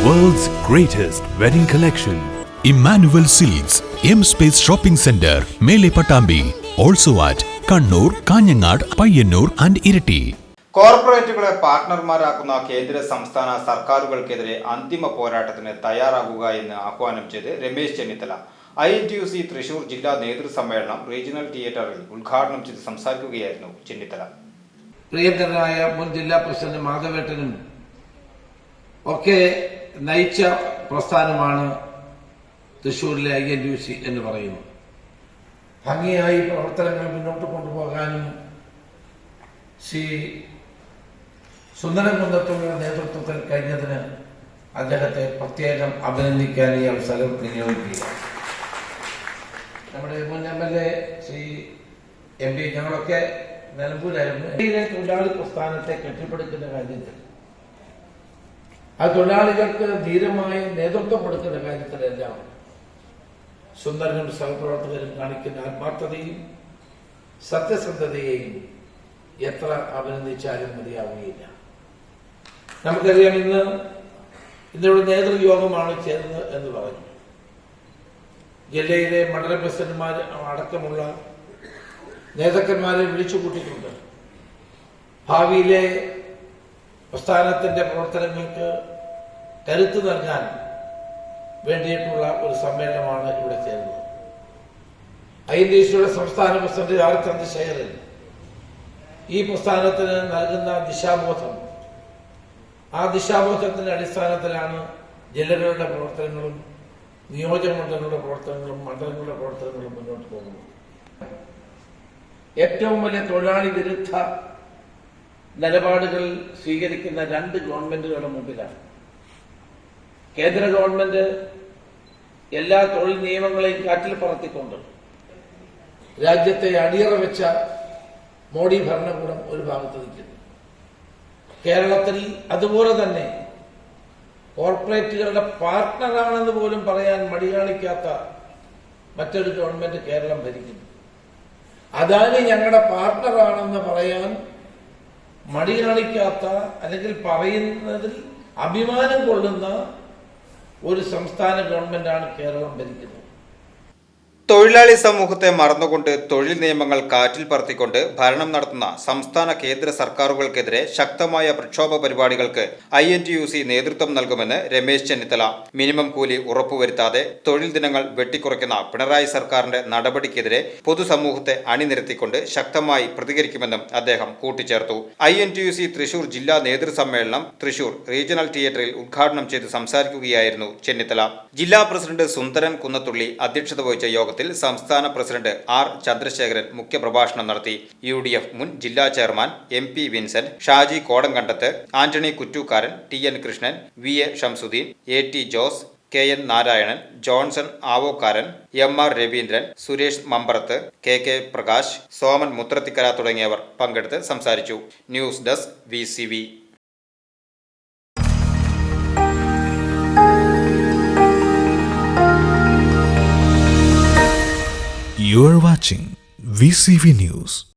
greatest wedding collection. Emmanuel Silks M space shopping centre Mele Pattambi also at Kannur Kanhangad Payyanur and Iritty കോർപ്പറേറ്റുകളെ പാർട്ട്ണർമാരാക്കുന്ന കേന്ദ്ര സംസ്ഥാന സർക്കാരുകൾക്കെതിരെ അന്തിമ പോരാട്ടത്തിന് തയ്യാറാകുക എന്ന് ആഹ്വാനം ചെയ്ത് Ramesh Chennithala. I N T U C Thrissur ജില്ലാ നേതൃസമ്മേളനം റീജിയണൽ തിയേറ്ററിൽ ഉദ്ഘാടനം ചെയ്ത് സംസാരിക്കുകയായിരുന്നു ചെന്നിത്തല. പ്രിയങ്കരനായ മുൻ ജില്ലാ പ്രസിഡന്റ് മാധവേട്ടനും ഒക്കെ നയിച്ച പ്രസ്ഥാനമാണ് തൃശ്ശൂരിലെ ഐ എൻ യു സി എന്ന് പറയുന്നു. ഭംഗിയായി പ്രവർത്തനങ്ങൾ മുന്നോട്ട് കൊണ്ടുപോകാനും ശ്രീ സുന്ദരൻ നേതൃത്വത്തിൽ കഴിഞ്ഞതിന് അദ്ദേഹത്തെ പ്രത്യേകം അഭിനന്ദിക്കാൻ ഈ അവസരം വിനിയോഗിക്കുക നമ്മുടെ മുൻ M L A Shri M P ഞങ്ങളൊക്കെ നിലമ്പൂരായിരുന്നു. തൊഴിലാളി പ്രസ്ഥാനത്തെ കെട്ടിപ്പടുക്കുന്ന കാര്യത്തിൽ ആ തൊഴിലാളികൾക്ക് ധീരമായ നേതൃത്വം കൊടുക്കുന്ന കാര്യത്തിലെല്ലാം സുന്ദരനും സഹപ്രവർത്തകരും കാണിക്കുന്ന ആത്മാർത്ഥതയും സത്യസന്ധതയെയും എത്ര അഭിനന്ദിച്ചാലും മതിയാവുകയില്ല. നമുക്കറിയാം ഇന്ന് ഇന്നിവിടെ നേതൃയോഗമാണ് ചേർന്നത് എന്ന് പറഞ്ഞു. ജില്ലയിലെ മണ്ഡലം പ്രസിഡന്റ്മാർ അടക്കമുള്ള നേതാക്കന്മാരെ വിളിച്ചു കൂട്ടിയിട്ടുണ്ട് ഭാവിയിലെ പ്രസ്ഥാനത്തിന്റെ പ്രവർത്തനങ്ങൾക്ക് കരുത്ത് നൽകാൻ വേണ്ടിയിട്ടുള്ള ഒരു സമ്മേളനമാണ് ഇവിടെ ചേരുന്നത്. ഐ എൻ സംസ്ഥാന പ്രസിഡന്റ് ആർ ചന്ദ്രശേഖരൻ ഈ പ്രസ്ഥാനത്തിന് നൽകുന്ന ദിശാബോധം ആ ദിശാബോധത്തിന്റെ അടിസ്ഥാനത്തിലാണ് ജില്ലകളുടെ പ്രവർത്തനങ്ങളും നിയോജകമണ്ഡലങ്ങളുടെ പ്രവർത്തനങ്ങളും മണ്ഡലങ്ങളുടെ പ്രവർത്തനങ്ങളും മുന്നോട്ട് പോകുന്നത്. ഏറ്റവും വലിയ തൊഴിലാളി വിരുദ്ധ നിലപാടുകൾ സ്വീകരിക്കുന്ന രണ്ട് ഗവൺമെന്റുകളുടെ മുമ്പിലാണ്. കേന്ദ്ര ഗവൺമെന്റ് എല്ലാ തൊഴിൽ നിയമങ്ങളെയും കാറ്റിൽ പറത്തിക്കൊണ്ട് രാജ്യത്തെ അടിയറ വെച്ച മോഡി ഭരണകൂടം ഒരു ഭാഗത്ത് നിൽക്കുന്നു. കേരളത്തിൽ അതുപോലെ തന്നെ കോർപ്പറേറ്റുകളുടെ പാർട്ട്ണറാണെന്ന് പോലും പറയാൻ മടി കാണിക്കാത്ത മറ്റൊരു ഗവൺമെന്റ് കേരളം ഭരിക്കുന്നു. അതാണ് ഞങ്ങളുടെ പാർട്ട്ണറാണെന്ന് പറയാൻ മടി കാണിക്കാത്ത അല്ലെങ്കിൽ പറയുന്നതിൽ അഭിമാനം കൊള്ളുന്ന ഒരു സംസ്ഥാന ഗവൺമെന്റാണ് കേരളം ഭരിക്കുന്നത്. തൊഴിലാളി സമൂഹത്തെ മറന്നുകൊണ്ട് തൊഴിൽ നിയമങ്ങൾ കാറ്റിൽ പറത്തിക്കൊണ്ട് ഭരണം നടത്തുന്ന സംസ്ഥാന കേന്ദ്ര സർക്കാരുകൾക്കെതിരെ ശക്തമായ പ്രക്ഷോഭ പരിപാടികൾക്ക് I N T U C നേതൃത്വം നൽകുമെന്ന് രമേശ് ചെന്നിത്തല. മിനിമം കൂലി ഉറപ്പുവരുത്താതെ തൊഴിൽ ദിനങ്ങൾ വെട്ടിക്കുറയ്ക്കുന്ന പിണറായി സർക്കാരിന്റെ നടപടിക്കെതിരെ പൊതുസമൂഹത്തെ അണിനിരത്തിക്കൊണ്ട് ശക്തമായി പ്രതികരിക്കുമെന്നും അദ്ദേഹം കൂട്ടിച്ചേർത്തു. I N T U C Thrissur ജില്ലാ നേതൃസമ്മേളനം തൃശൂർ റീജിയണൽ തിയേറ്ററിൽ ഉദ്ഘാടനം ചെയ്ത് സംസാരിക്കുകയായിരുന്നു ചെന്നിത്തല. ജില്ലാ പ്രസിഡന്റ് സുന്ദരൻ കുന്നത്തുള്ളി അധ്യക്ഷത വഹിച്ച യോഗത്തിൽ സംസ്ഥാന പ്രസിഡന്റ് ആർ ചന്ദ്രശേഖരൻ മുഖ്യപ്രഭാഷണം നടത്തി. യു ഡി എഫ് മുൻ ജില്ലാ chairman M P Vincent Shaji Kodamkandath Antony Kuttookkaran T N Krishnan V A Shamsuddin A T Jose K N Narayanan Johnson Avokkaran M R Raveendran Suresh Mambarath K K Prakash Soman Muthrathikkara തുടങ്ങിയവർ പങ്കെടുത്ത് സംസാരിച്ചു. News desk V. C V U R